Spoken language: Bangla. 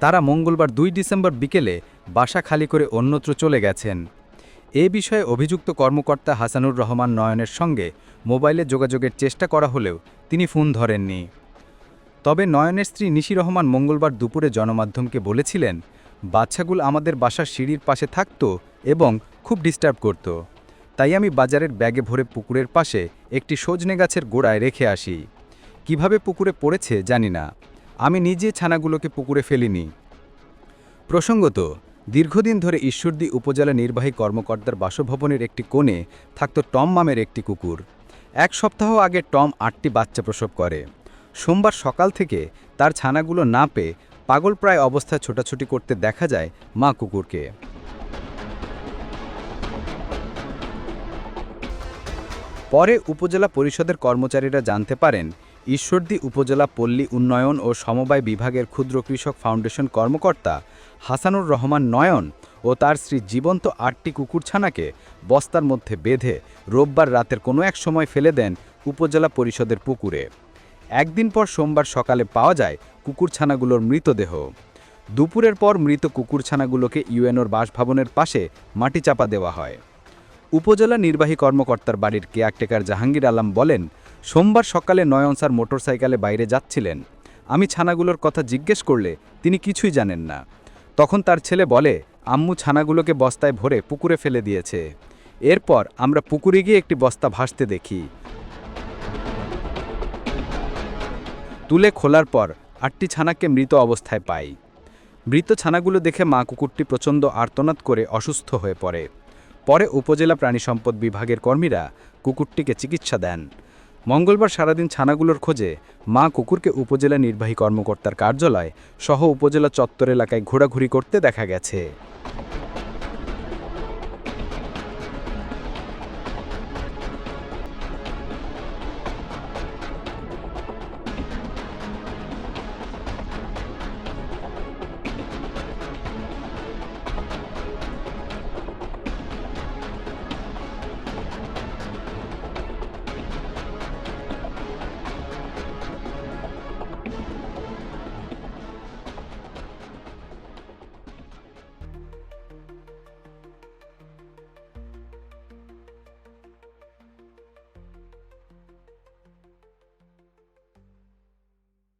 তারা মঙ্গলবার দুই ডিসেম্বর বিকেলে বাসা খালি করে অন্যত্র চলে গেছেন। এ বিষয়ে অভিযুক্ত কর্মকর্তা হাসানুর রহমান নয়নের সঙ্গে মোবাইলে যোগাযোগের চেষ্টা করা হলেও তিনি ফোন ধরেননি। তবে নয়নের স্ত্রী নিশি রহমান মঙ্গলবার দুপুরে জনমাধ্যমকে বলেছিলেন বাচ্চাগুলো আমাদের বাসার সিঁড়ির পাশে থাকত এবং খুব ডিস্টার্ব করত। তাই আমি বাজারের ব্যাগে ভরে পুকুরের পাশে একটি সজনে গাছের গোড়ায় রেখে আসি। কীভাবে পুকুরে পড়েছে জানি না। আমি নিজে ছানাগুলোকে পুকুরে ফেলিনি। প্রসঙ্গত, দীর্ঘদিন ধরে ঈশ্বরদী উপজেলা নির্বাহী কর্মকর্তার বাসভবনের একটি কোণে থাকত টম মামের একটি কুকুর। এক সপ্তাহ আগে টম আটটি বাচ্চা প্রসব করে। সোমবার সকাল থেকে তার ছানাগুলো না পেয়ে পাগল প্রায় অবস্থায় ছোটাছুটি করতে দেখা যায় মা কুকুরকে। পরে উপজেলা পরিষদের কর্মচারীরা জানতে পারেন ঈশ্বরদী উপজেলা পল্লী উন্নয়ন ও সমবায় বিভাগের ক্ষুদ্র কৃষক ফাউন্ডেশন কর্মকর্তা হাসানুর রহমান নয়ন ও তার স্ত্রী জীবন্ত আটটি কুকুরছানাকে বস্তার মধ্যে বেঁধে রোববার রাতের কোনো এক সময় ফেলে দেন উপজেলা পরিষদের পুকুরে। একদিন পর সোমবার সকালে পাওয়া যায় কুকুরছানাগুলোর মৃতদেহ। দুপুরের পর মৃত কুকুরছানাগুলোকে ইউএনওর বাসভবনের পাশে মাটি চাপা দেওয়া হয়। উপজেলা নির্বাহী কর্মকর্তার বাড়ির কেয়ারটেকার জাহাঙ্গীর আলম বলেন সোমবার সকালে নয়ন স্যার মোটরসাইকেলে বাইরে যাচ্ছিলেন। আমি ছানাগুলোর কথা জিজ্ঞেস করলে তিনি কিছুই জানেন না। তখন তার ছেলে বলে, আম্মু ছানাগুলোকে বস্তায় ভরে পুকুরে ফেলে দিয়েছে। এরপর আমরা পুকুরে গিয়ে একটি বস্তা ভাসতে দেখি। তুলে খোলার পর আটটি ছানাকে মৃত অবস্থায় পাই। মৃত ছানাগুলো দেখে মা কুকুরটি প্রচণ্ড আর্তনাদ করে অসুস্থ হয়ে পড়ে। পরে উপজেলা প্রাণী সম্পদ বিভাগের কর্মীরা কুকুরটিকে চিকিৎসা দেন। মঙ্গলবার সারাদিন ছানাগুলোর খোঁজে মা কুকুরকে উপজেলা নির্বাহী কর্মকর্তার কার্যালয় সহ উপজেলা চত্বর এলাকায় ঘোরাঘুরি করতে দেখা গেছে।